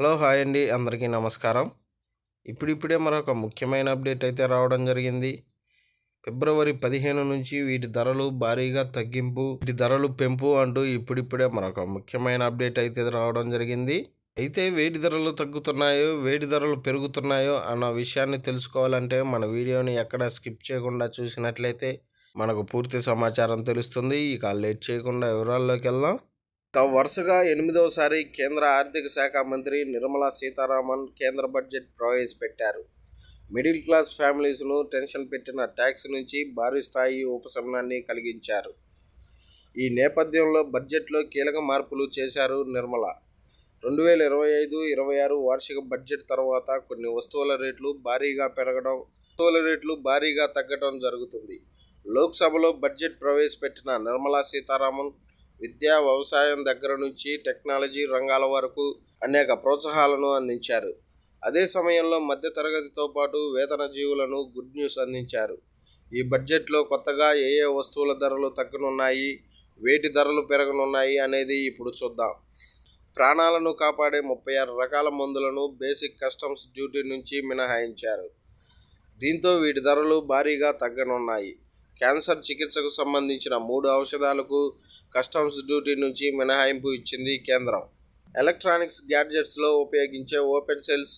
Hello hi అండి. అందరికీ నమస్కారం. ఇప్పుడిప్పుడే మరొక ముఖ్యమైన అప్డేట్ అయితే రావడం జరిగింది. ఫిబ్రవరి పదిహేను నుంచి వీటి ధరలు భారీగా తగ్గింపు వీటి ధరలు పెంపు అంటూ ఇప్పుడిప్పుడే మరొక ముఖ్యమైన అప్డేట్ అయితే రావడం జరిగింది. అయితే వేడి ధరలు తగ్గుతున్నాయో వేడి ధరలు పెరుగుతున్నాయో అన్న విషయాన్ని తెలుసుకోవాలంటే మన వీడియోని ఎక్కడ స్కిప్ చేయకుండా చూసినట్లయితే మనకు పూర్తి సమాచారం తెలుస్తుంది. ఇక లేట్ చేయకుండా వివరాల్లోకి వెళ్దాం. వరుసగా ఎనిమిదవసారి కేంద్ర ఆర్థిక శాఖ మంత్రి నిర్మలా సీతారామన్ కేంద్ర బడ్జెట్ ప్రవేశపెట్టారు. మిడిల్ క్లాస్ ఫ్యామిలీస్ను టెన్షన్ పెట్టిన ట్యాక్స్ నుంచి భారీ స్థాయి ఉపశమనాన్ని కలిగించారు. ఈ నేపథ్యంలో బడ్జెట్లో కీలక మార్పులు చేశారు నిర్మల. రెండు వేల ఇరవై ఐదు ఇరవై ఆరు వార్షిక బడ్జెట్ తర్వాత కొన్ని వస్తువుల రేట్లు భారీగా పెరగడం వస్తువుల రేట్లు భారీగా తగ్గడం జరుగుతుంది. లోక్సభలో బడ్జెట్ ప్రవేశపెట్టిన నిర్మలా సీతారామన్ విద్యా వ్యవసాయం దగ్గర నుంచి టెక్నాలజీ రంగాల వరకు అనేక ప్రోత్సాహాలను అందించారు. అదే సమయంలో మధ్యతరగతితో పాటు వేతన జీవులను గుడ్ న్యూస్ అందించారు. ఈ బడ్జెట్లో కొత్తగా ఏ ఏ వస్తువుల ధరలు తగ్గనున్నాయి వేటి ధరలు పెరగనున్నాయి అనేది ఇప్పుడు చూద్దాం. ప్రాణాలను కాపాడే ముప్పై ఆరు రకాల మందులను బేసిక్ కస్టమ్స్ డ్యూటీ నుంచి మినహాయించారు. దీంతో వీటి ధరలు భారీగా తగ్గనున్నాయి. క్యాన్సర్ చికిత్సకు సంబంధించిన మూడు ఔషధాలకు కస్టమ్స్ డ్యూటీ నుంచి మినహాయింపు ఇచ్చింది కేంద్రం. ఎలక్ట్రానిక్స్ గ్యాడ్జెట్స్లో ఉపయోగించే ఓపెన్ సెల్స్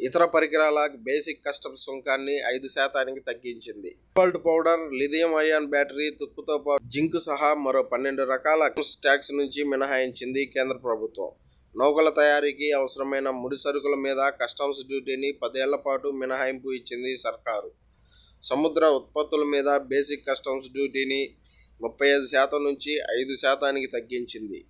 ఇతర పరికరాల బేసిక్ కస్టమ్స్ సుంకాన్ని ఐదు శాతానికి తగ్గించింది. Cold powder lithium ion battery తుక్కుతో పాటు జింక్ సహా మరో పన్నెండు రకాల ట్యాక్స్ నుంచి మినహాయించింది కేంద్ర ప్రభుత్వం. నౌకల తయారీకి అవసరమైన ముడి సరుకుల మీద కస్టమ్స్ డ్యూటీని పదేళ్ళ పాటు మినహాయింపు ఇచ్చింది సర్కారు. సముద్ర ఉత్పత్తుల మీద బేసిక్ కస్టమ్స్ డ్యూటీని ముప్పై ఐదు శాతం నుంచి ఐదు శాతానికి తగ్గించింది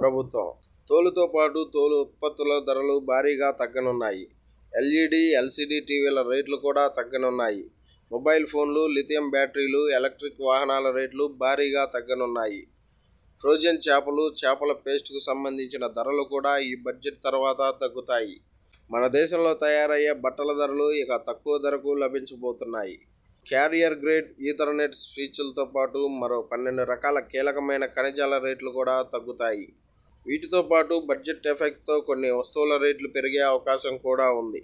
ప్రభుత్వం. తోలుతో పాటు తోలు ఉత్పత్తుల ధరలు భారీగా తగ్గనున్నాయి. ఎల్ఈడి ఎల్సిడి టీవీల రేట్లు కూడా తగ్గనున్నాయి. మొబైల్ ఫోన్లు లిథియం బ్యాటరీలు ఎలక్ట్రిక్ వాహనాల రేట్లు భారీగా తగ్గనున్నాయి. ఫ్రోజన్ చేపలు చేపల పేస్ట్కు సంబంధించిన ధరలు కూడా ఈ బడ్జెట్ తర్వాత తగ్గుతాయి. మన దేశంలో తయారయ్యే బట్టల ధరలు ఇక తక్కువ ధరకు లభించబోతున్నాయి. క్యారియర్ గ్రేడ్ ఈథర్నెట్ స్విచ్లతో పాటు మరో పన్నెండు రకాల కీలకమైన ఖనిజాల రేట్లు కూడా తగ్గుతాయి. వీటితో పాటు బడ్జెట్ ఎఫెక్ట్తో కొన్ని వస్తువుల రేట్లు పెరిగే అవకాశం కూడా ఉంది.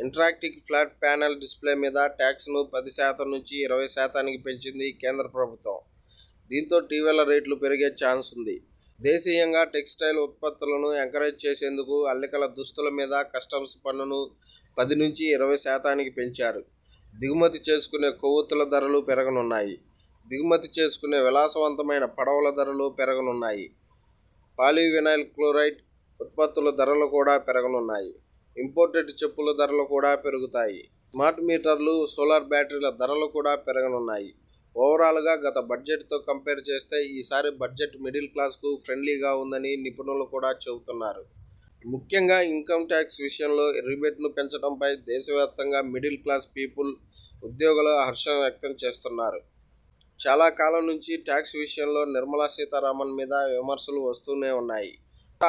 ఇంట్రాక్టిక్ ఫ్లాట్ ప్యానెల్ డిస్ప్లే మీద ట్యాక్స్ను పది శాతం నుంచి ఇరవై శాతానికి పెంచింది కేంద్ర ప్రభుత్వం. దీంతో టీవీల రేట్లు పెరిగే ఛాన్స్ ఉంది. దేశీయంగా టెక్స్టైల్ ఉత్పత్తులను ఎంకరేజ్ చేసేందుకు అల్లికల దుస్తుల మీద కస్టమ్స్ పన్నును పది నుంచి ఇరవై శాతానికి పెంచారు. దిగుమతి చేసుకునే కొవ్వొత్తుల ధరలు పెరగనున్నాయి. దిగుమతి చేసుకునే విలాసవంతమైన పడవల ధరలు పెరగనున్నాయి. పాలీవినైల్ క్లోరైడ్ ఉత్పత్తుల ధరలు కూడా పెరగనున్నాయి. ఇంపోర్టెడ్ చెప్పుల ధరలు కూడా పెరుగుతాయి. స్మార్ట్ మీటర్లు సోలార్ బ్యాటరీల ధరలు కూడా పెరగనున్నాయి. ఓవరాల్గా గత బడ్జెట్తో కంపేర్ చేస్తే ఈసారి బడ్జెట్ మిడిల్ క్లాస్కు ఫ్రెండ్లీగా ఉందని నిపుణులు కూడా చెబుతున్నారు. ముఖ్యంగా ఇన్కమ్ ట్యాక్స్ విషయంలో రిబేట్ను పెంచడంపై దేశవ్యాప్తంగా మిడిల్ క్లాస్ పీపుల్ ఉద్యోగులు హర్షం వ్యక్తం చేస్తున్నారు. చాలా కాలం నుంచి ట్యాక్స్ విషయంలో నిర్మలా సీతారామన్ మీద విమర్శలు వస్తూనే ఉన్నాయి.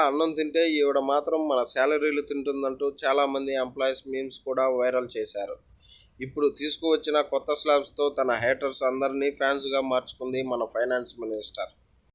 అన్నం తింటే ఈవిడ మాత్రం మన శాలరీలు తింటుందంటూ చాలామంది ఎంప్లాయీస్ మీమ్స్ కూడా వైరల్ చేశారు. ఇప్పుడు తీసుకువచ్చిన కొత్త స్లాబ్స్తో తన హేటర్స్ అందరినీ ఫ్యాన్స్గా మార్చుకుంది మన ఫైనాన్స్ మినిస్టర్.